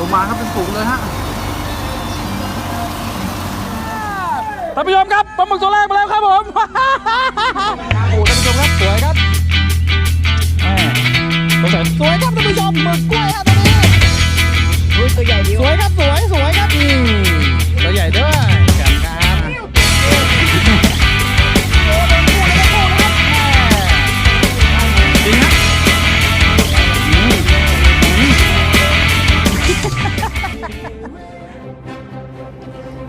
ลงมาครับเป็นฝูงเลยฮะท่านผู้ชมครับปลาหมึกตัวแรกมาแล้วครับผม โอ้ท่านผู้ชมครับสวยครับแม่สงสัยสวยครับท่านผู้ชมหมึกกล้วยฮะตัวนี้อุ้ยตัวใหญ่ดีสวยครับสวยสวยครับอืมตัวใหญ่ด้วย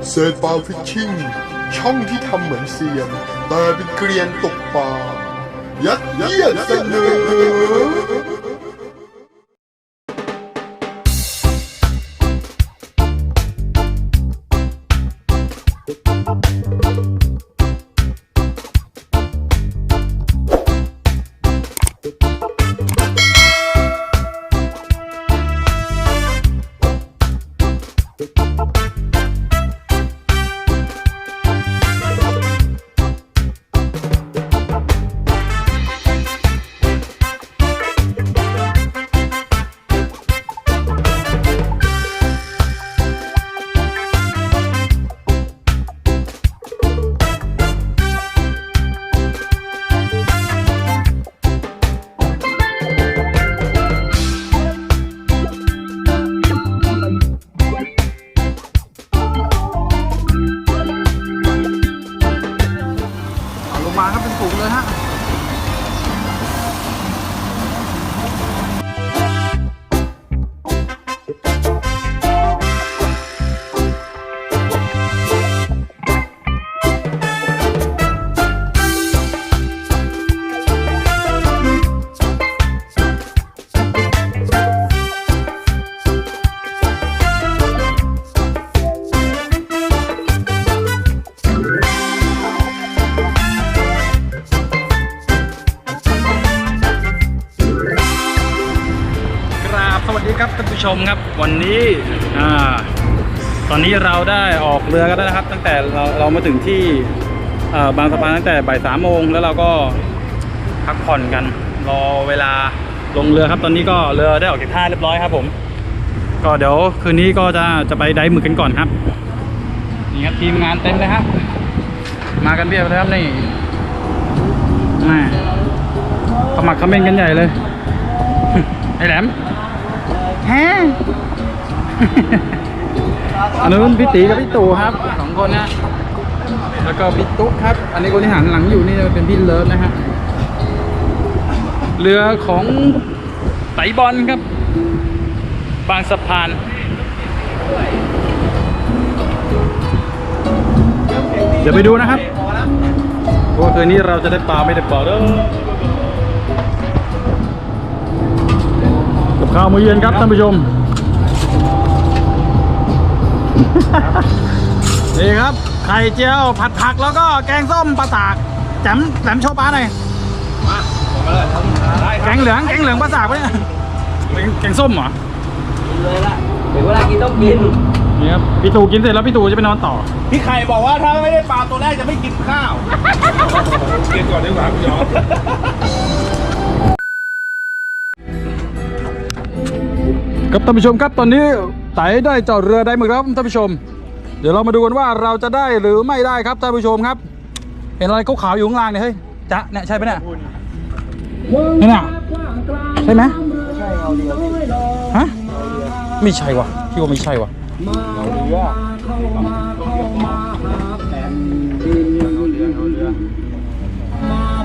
เซิร์ฟปลาฟิชชิ่งช่องที่ทำเหมือนเซียน แต่เป็นเกลียนตกปลายัดเยียดเสนอ เอาลงมาครับเป็นฝูงเลยฮะ ครับท่านผู้ชมครับวันนี้อ่าตอนนี้เราได้ออกเรือกันแล้วนะครับ ตั้งแต่เราเรามาถึงที่บางสะพานตั้งแต่บ่ายสามโมงแล้วเราก็พักผ่อนกัน รอเวลาลงเรือครับ ตอนนี้ก็เรือได้ออกจากท่าเรียบร้อยครับ ผม ก็เดี๋ยวคืนนี้ก็จะจะไปไดฟ์หมึกกันก่อนครับนี่ครับทีมงานเต็มเลยครับ มากันเบียบเลยครับนี่ม่ขมักขม้นกันใหญ่เลยไอ้แหลม แฮอันนู้นพี่ตีกับพี่ตู่ครับสองคนนะแล้วก็พี่ตุ๊กครับ อันนี้คนที่หันหลังอยู่นี่เป็นพี่เลิฟนะฮะเรือของไตบอลครับ บางสะพานเดี๋ยวไปดูนะครับว่าคืนนี้เราจะได้ปลาไม่ได้ปลาเด้อ ข้าวมื้อเย็นครับท่านผู้ชม นี่ครับ ไข่เจียวผัดผักแล้วก็แกงส้มปลาตากแจมแหลมโชว์ปลาหน่อยแกงเหลืองแกงเหลืองปลาตากปะเนี่ยแกงแกงส้มเหรอเลยละถึงเวลากินต้องกินนี่ครับพี่ตู่กินเสร็จแล้วพี่ตู่จะไปนอนต่อ พี่ไข่บอกว่าถ้าไม่ได้ปลาตัวแรกจะไม่กินข้าวกินก่อนดีกว่าพี่ยอม ครับท่านผู้ชมครับตอนนี้ไต่ได้จอดเรือได้หมึกแล้วท่านผู้ชม เดี๋ยวเรามาดูกันว่าเราจะได้หรือไม่ได้ครับท่านผู้ชมครับ เห็นอะไรขาวๆอยู่ข้างล่างเนี่ยเฮ้ยจ๊ะเนี่ยใช่ไหมเนี่ยนี่น่ะใช่ไหมฮะไม่ใช่วะพี่ว่าไม่ใช่วะ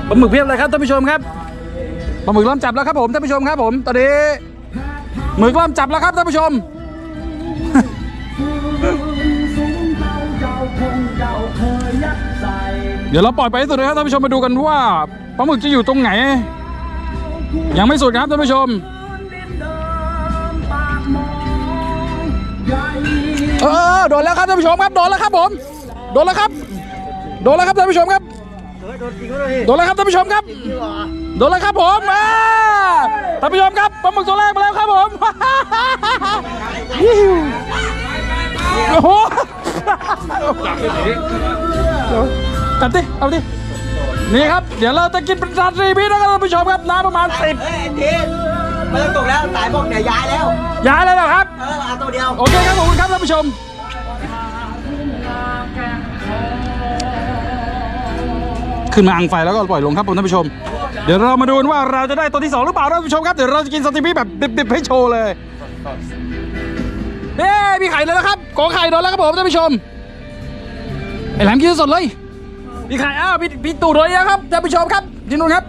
ปลาหมึกเพียบเลยครับท่านผู้ชมครับปลาหมึกเริ่มจับแล้วครับผมท่านผู้ชมครับผมตอนนี้ หมึกเริ่มจับแล้วครับท่านผู้ชม เดี๋ยวเราปล่อยไปให้สุดเลยครับท่านผู้ชมมาดูกันว่าปลาหมึกจะอยู่ตรงไหน ยังไม่สุดครับท่านผู้ชมเออโดนแล้วครับท่านผู้ชมครับโดนแล้วครับผมโดนแล้วครับโดนแล้วครับท่านผู้ชมครับ โดนแล้วครับท่านผู้ชมครับ โดนแล้วครับผมอ่าท่านผู้ชมครับปลาหมึกตัวแรกมาแล้วครับผมฮิวโอ้โหจัดดิเอาดินี่ครับ เดี๋ยวเราจะกินเป็นซาซีมินะครับท่านผู้ชมครับน้ำประมาณสิบไม่ต้องตกแล้วสายบอกเดี๋ยวย้ายแล้วย้ายเลยเหรอครับ เออเอาตัวเดียว โอเคครับขอบคุณครับท่านผู้ชม ขึ้นมาอังไฟแล้วก็ปล่อยลงครับผมท่านผู้ชม เดี๋ยวเรามาดูว่าเราจะได้ตัวที่สองหรือเปล่าท่านผู้ชมครับเดี๋ยวเราจะกินซาซิมิแบบดิบๆให้โชว์เลยเฮ้มีไข่แล้วครับกอไข่โดนแล้วครับผมท่านผู้ชมไอ้แหลมกินสดเลยมีไข่อ้าวพี่พี่ตู่โดนแล้วครับท่านผู้ชมครับที่นู่นครับ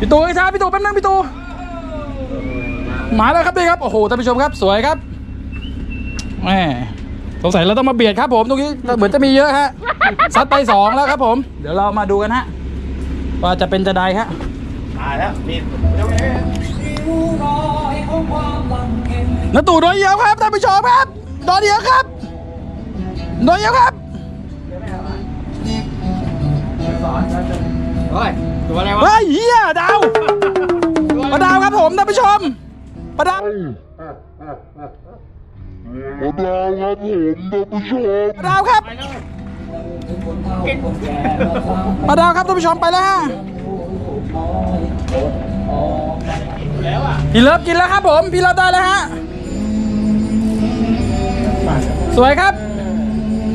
พี่ตู่ไอ้ชาพี่ตู่แป๊บนึงพี่ตู่มาแล้วครับนี่ครับโอ้โหท่านผู้ชมครับสวยครับแหม สงสัยเราต้องมาเบียดครับผมตรงนี้เหมือนจะมีเยอะฮะซัดไปสองแล้วครับผม เดี๋ยวเรามาดูกันฮะว่าจะเป็นจะได้ฮะตายแล้วมีนาตู่โดนเยอะครับท่านผู้ชมครับโดนเยอะครับโดนเยอะครับเฮ้ยตัวอะไรวะเฮ้ยเฮียดาวปลาดาวครับผมท่านผู้ชมปลาดาว ดาวครับผมท่านผู้ชมปลาดาวครับปลาดาวครับท่านผู้ชมไปแล้วฮะพี่เลิฟกินแล้วครับผมพี่เลิฟได้แล้วฮะสวยครับ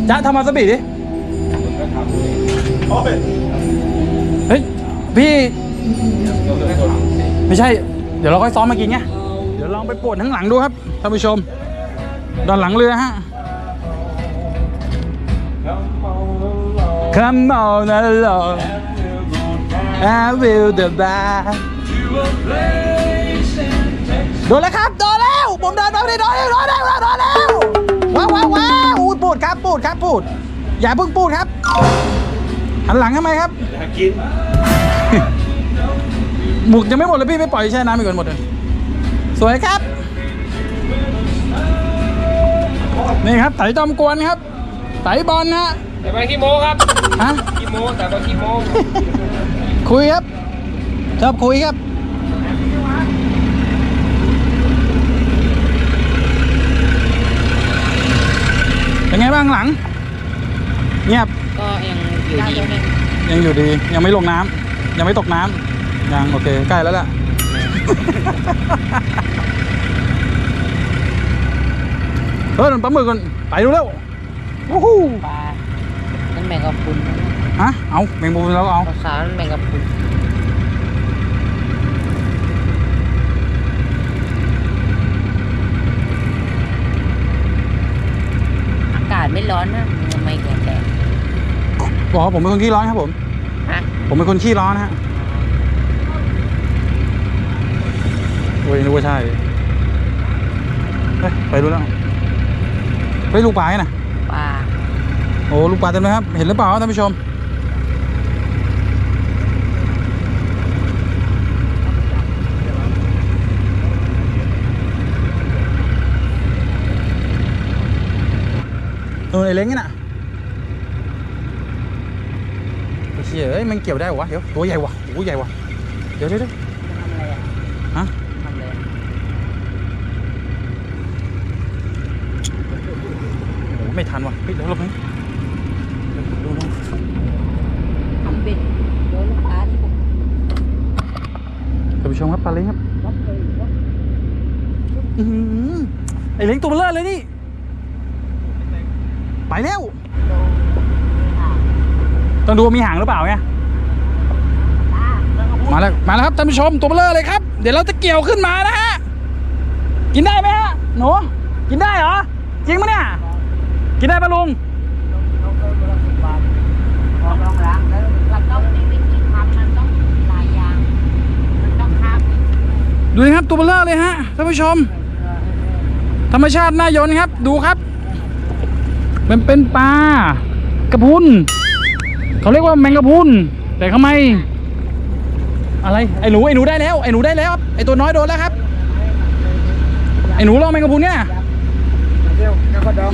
จะทำมาสบีดิโอ้ยเฮ้ยพี่ไม่ใช่ เดี๋ยวเราค่อยซ้อมมากินไงเดี๋ยวลองไปปวดทั้างหลังดูครับท่านผู้ชม ด้านหลังเรือฮะ Come on along I will the bar โดนแล้วครับ โดนแล้ว ผมโดนโดนโดนโดนแล้วโดนแล้วว้าวว้าวว้าวอูดปูดครับปูดครับปูด อย่าเพิ่งปูดครับ หันหลังทำไมครับอยากกินหมุกยังไม่หมดเลยพี่ไม่ปล่อยแช่น้ำอีกก่อนหมดเลย สวยครับ นี่ครับไต่จอมกวนครับไต่บอลนะฮะแต่ไปขี้โมครับฮะขี้โมแต่ไปขี้โมคุยครับชอบคุยครับเป็นไงบ้างหลัง เงียบก็ยังอยู่ดีไหมยังอยู่ดียังไม่ลงน้ำยังไม่ตกน้ำยังโอเคใกล้แล้วล่ะ เฮ้ยปลาหมึกก่อนไปดูแล้ววู้ฮู้ปลานั่นแมงกะพรุนฮะเอาแมงมุมแล้วก็เอาขาวๆนั่นแมงกะพรุนอากาศไม่ร้อนนะทำไมแก่แก่บอกว่าผมเป็นคนขี้ร้อนครับผมฮะผมเป็นคนขี้ร้อนฮะโอ้ยนึกว่าใช่เฮ้ยไปดูแล้ว ไปลูกปลาไงนะปลาโอ้ลูกปลาเต็มเลยครับ เห็นหรือเปล่าท่านผู้ชม เออไอ้เล้งนี่น่ะไอ้เชี่ยเอ้ยมันเกี่ยวได้เหรอวะเดี๋ยวตัวใหญ่วะโอ้ใหญ่วะเดี๋ยวเดี๋ยวเดี๋ยว ทำอะไรอะ ฮะ ทำอะไร โอ้ไม่ทันว่ะเฮ้ยเดี๋ยวเราไปดูดูทำเป็ดโดนลูกค้าที่ผมท่านผู้ชมครับปลาเล้งครับรับเลยรับอื้อหือไอ้เล้งตัวเบลอเลยนี่ ไปแล้วต้องดูว่ามีหางหรือเปล่าไงมาแล้วมาแล้วครับท่านผู้ชมตัวเบลอเลยครับ เดี๋ยวเราจะเกี่ยวขึ้นมานะฮะ กินได้ไหมฮะหนูกินได้เหรอ จริงปะเนี่ย กินได้ปะลุงลองล้างแล้วเราต้องมีวิธีทำมันต้องหลายอย่างดูนะครับตัวเบลอเลยฮะท่านผู้ชม ธรรมชาติน่ายนครับ ดูครับมันเป็นปลากระพุนเขาเรียกว่าแมงกระพุนแต่ทำไม อะไรไอ้หนูไอ้หนูได้แล้วไอ้หนูได้แล้วไอ้ตัวน้อยโดนแล้วครับไอ้หนูลองแมงกระพุนเนี่ย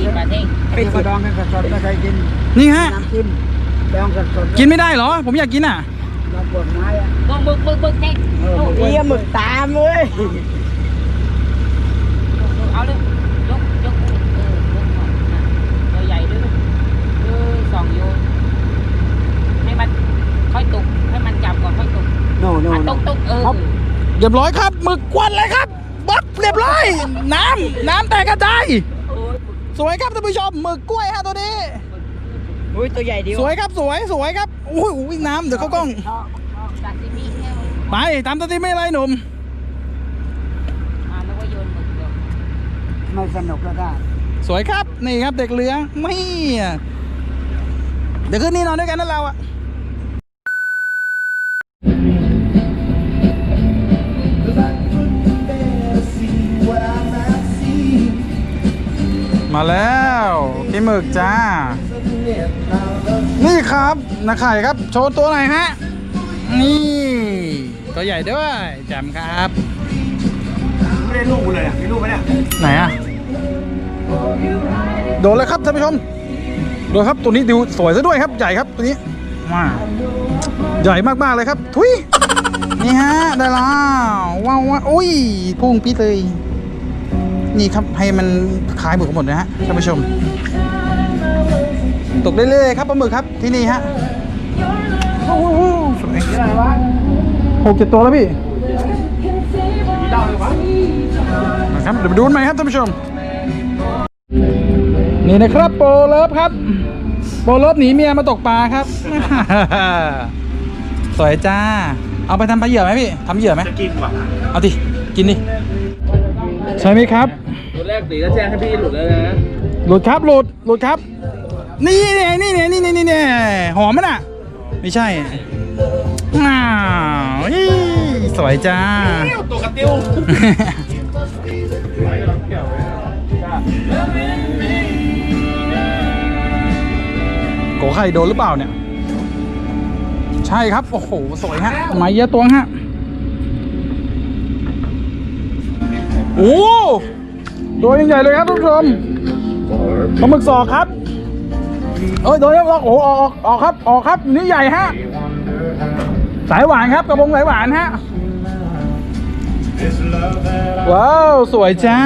กินมาเด้งเป็นกระดองกันสดๆไม่เคยกินนี่ฮะน้ำจิ้มดองสดๆกินไม่ได้เหรอ ผมอยากกินอะเราปวดไม้อะมึกมึกมึกมึกเด้งเอี้ยหมึกตามเว้ยเอาเลยยกยกเออยกก่อนนะตัวใหญ่ด้วยลูกเออสองโยนให้มันค่อยตกให้มันจับก่อนค่อยตกดโน่โน่อะโน่ตุ๊กตุ๊กเออเรียบร้อยครับหมึกควันเลยครับบับเรียบร้อย น้ำน้ำแตกกระจาย สวยครับท่านผู้ชมหมึกกล้วยฮะตัวนี้ อุ้ยตัวใหญ่ดีสวยครับสวยสวยครับอุ้ยอุ้ยน้ำเดี๋ยวเข้ากล้องซาซิมิเนี่ยไปตามสติไม่ไรหนุ่มอ่าแล้วก็โยนหมึกเดี๋ยวไม่สนุกแล้วก็สวยครับนี่ครับเด็กเหลืองไม่อะเดี๋ยวคืนนี้นอนด้วยกันนั่นเราอะ มาแล้วกินหมึกจ้า นี่ครับนักไข่ครับ โชว์ตัวหน่อยฮะ นี่ ตัวใหญ่ด้วยแจ่มครับไม่ได้ลูกกูเลยมีลูกไหมเนี่ยไหนอะโดนเลยครับท่านผู้ชมดูครับตัวนี้ดูสวยซะด้วยครับใหญ่ครับตัวนี้มาใหญ่มากๆเลยครับ ทุยนี่ฮะได้แล้วว้าวว้าวอุ้ยพุ่งปีดเลย นี่ครับให้มันคลายหมึกหมดนะฮะท่านผู้ชม ตกเรื่อยๆครับปลาหมึกครับที่นี่ฮะโอ้โหสวยหกเจ็ดตัวแล้วพี่นะครับเดี๋ยวไปดูกันใหม่ครับท่านผู้ชม นี่นะครับโปรเลิฟครับ โปรเลิฟหนีเมียมาตกปลาครับ สวยจ้า เอาไปทำปลาเหยื่อไหมพี่ทำเหยื่อไหมจะกินว่ะเอาดิกินดิใช่ไหมครับ ตัวแรกตีแล้วแจ้งให้พี่หลุดแล้วนะ หลุดครับหลุดหลุดครับ นี่เนี่ยนี่เนี่ยนี่เนี่ยนี่เนี่ยหอมมันอะ ไม่ใช่อ้าวอี้สวยจ้าตัวกระติ้วโกไข่โดนหรือเปล่าเนี่ย ใช่ครับ โอ้โห สวยฮะไม้เยอะตวงฮะ โอ้ ตัวใหญ่ๆเลยครับทุกผู้ชมปลาหมึกสอกครับเอ้ยโดนแล้วโอ้โหออกออกครับออกครับนี่ใหญ่ฮะสายหวานครับกระบงสายหวานฮะว้าวสวยจ้า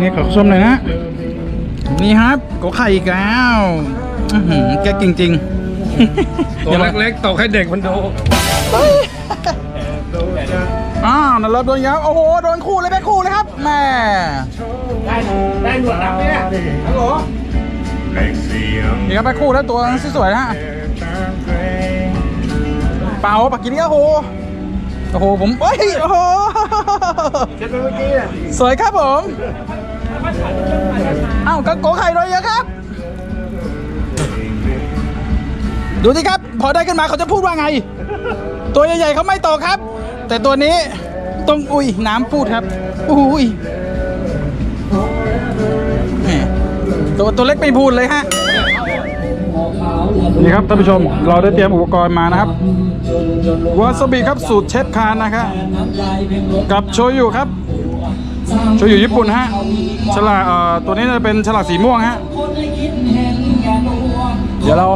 นี่ขอชมหน่อยนะนี่ครับก็ไข่อีกแล้วอื้อหือแกจริงๆตัวเล็กๆตกให้เด็กมันดูอ้าวนั่นเราโดนยับโอ้โหโดนคู่เลยแม่คู่เลยครับแม่ ได้ได้หนวดดำเนี่ยฮัลโหลนี่ครับแม่คู่แล้วตัวนั้นสวยๆนะฮะเปล่าปักกินนี่โอ้โหโอ้โหผมเอ้ยโอ้โหเช็ดไปเมื่อกี้สวยครับผมเอ้าก็โกไข่โดนเยอะครับ ดูสิครับ พอได้ขึ้นมาเขาจะพูดว่าไง ตัวใหญ่ๆเขาไม่โตครับ แต่ตัวนี้ต้องอุ้ยน้ำพูดครับอุ้ย ตัวตัวเล็กไม่พูดเลยฮะนี่ครับท่านผู้ชมเราได้เตรียมอุปกรณ์มานะครับวาซาบิครับสูตรเชฟคานนะครับกับโชยุครับโชยุญี่ปุ่นฮะฉลากเอ่อตัวนี้จะเป็นฉลากสีม่วงฮะเดี๋ยวเรา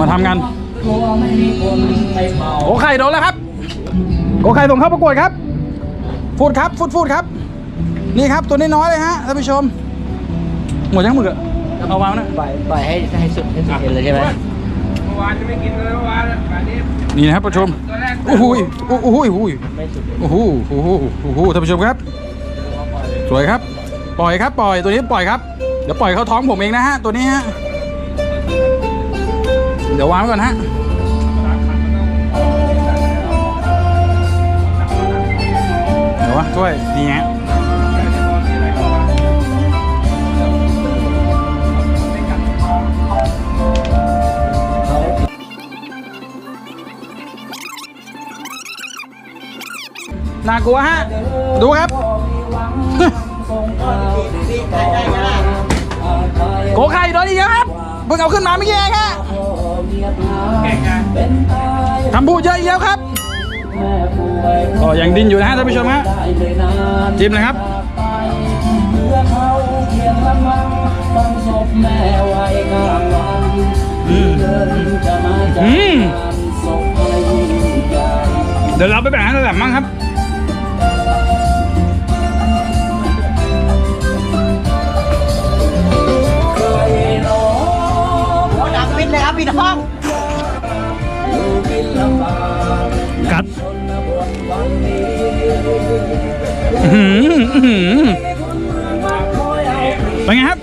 มาทำกัน โอไข่โดนแล้วครับโอไข่ส่งเข้าประกวดครับ ฟูดครับฟูดฟูดครับ นี่ครับตัวน้อยๆเลยฮะท่านผู้ชม หมดยังหมึกอะเอาวางนะปล่อยปล่อยให้ให้สุดให้สุดเห็นเลยใช่ไหมเมื่อวานจะไม่กินเลยเมื่อวานวันนี้นี่นะครับผู้ชมตัวแรกโอ้โหโอ้โหโอ้โหโอ้โหโอ้โหโอ้โหท่านผู้ชมครับ สวยครับ ปล่อยครับ ปล่อยตัวนี้ปล่อยครับเดี๋ยวปล่อยเข้าท้องผมเองนะฮะตัวนี้ฮะเดี๋ยววางไว้ก่อนฮะเดี๋ยววะถ้วยนี่ฮะ น่ากลัวฮะ ดูครับ โกไข่โดนอีกแล้วครับเพิ่งเอาขึ้นมาเมื่อกี้เองฮะเก่งไงทำพูดเยอะแล้วครับ ก็ยังดินอยู่นะฮะท่านผู้ชมฮะจิ้มเลยครับอืมอืมเดี๋ยวเราไปแบ่งให้ระดับมั่งครับ ปิดเลยครับพี่น้องออื้อหืออื้อหือเป็นไงครับ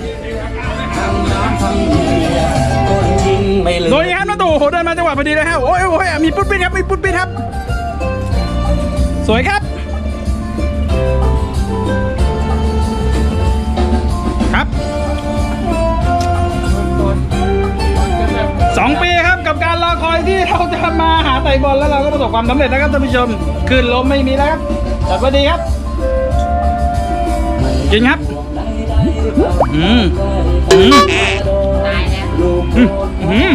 โดยครับน้าตู่โอ้โหเดินมาจังหวะพอดีเลยครับโอ้ยโอ้ยมีปุ๊บปิ๊ดครับมีปุ๊บปิ๊ดครับ สวยครับครับ สองปีครับกับการรอคอยที่เราจะมาหาไต่บอลแล้วเราก็ประสบความสำเร็จนะครับท่านผู้ชมขึ้นลมไม่มีแล้วครับจัดว่าดีครับกินครับอืมอืมตายแล้วอืมอืม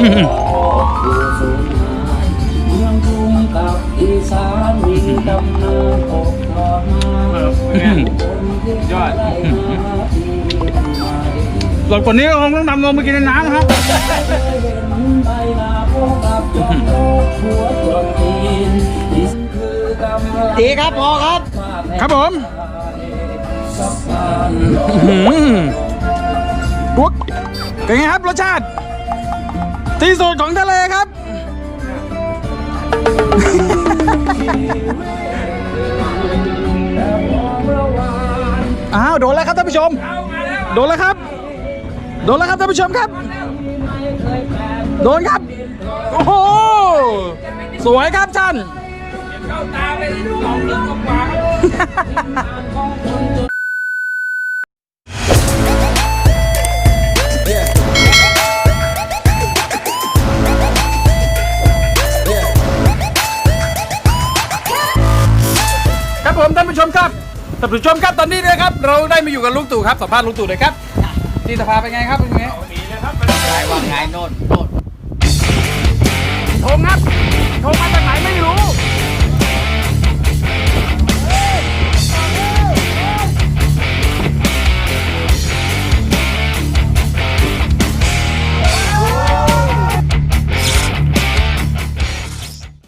อืมยอด หลดกว่านี้ก็คงต้องทำลงไปกินในน้ำนะครับดีครับพอครับ ครับผมอื้อหือปุ๊กเป็นไงครับรสชาติ ที่สุดของทะเลครับ อ้าว โดนแล้วครับท่านผู้ชม โดนแล้วครับโดนแล้วครับท่านผู้ชมครับ โดนครับ โอ้โห สวยครับท่านครับผมท่านผู้ชมครับท่านผู้ชมครับตอนนี้นะครับ เราได้มาอยู่กับลุงตู่ครับสัมภาษณ์ลุงตู่เลยครับ ที่สภาเป็นไงครับเป็นไงได้ว่าไงโน่นโน่นโทงครับโทงมาจากไหนไม่รู้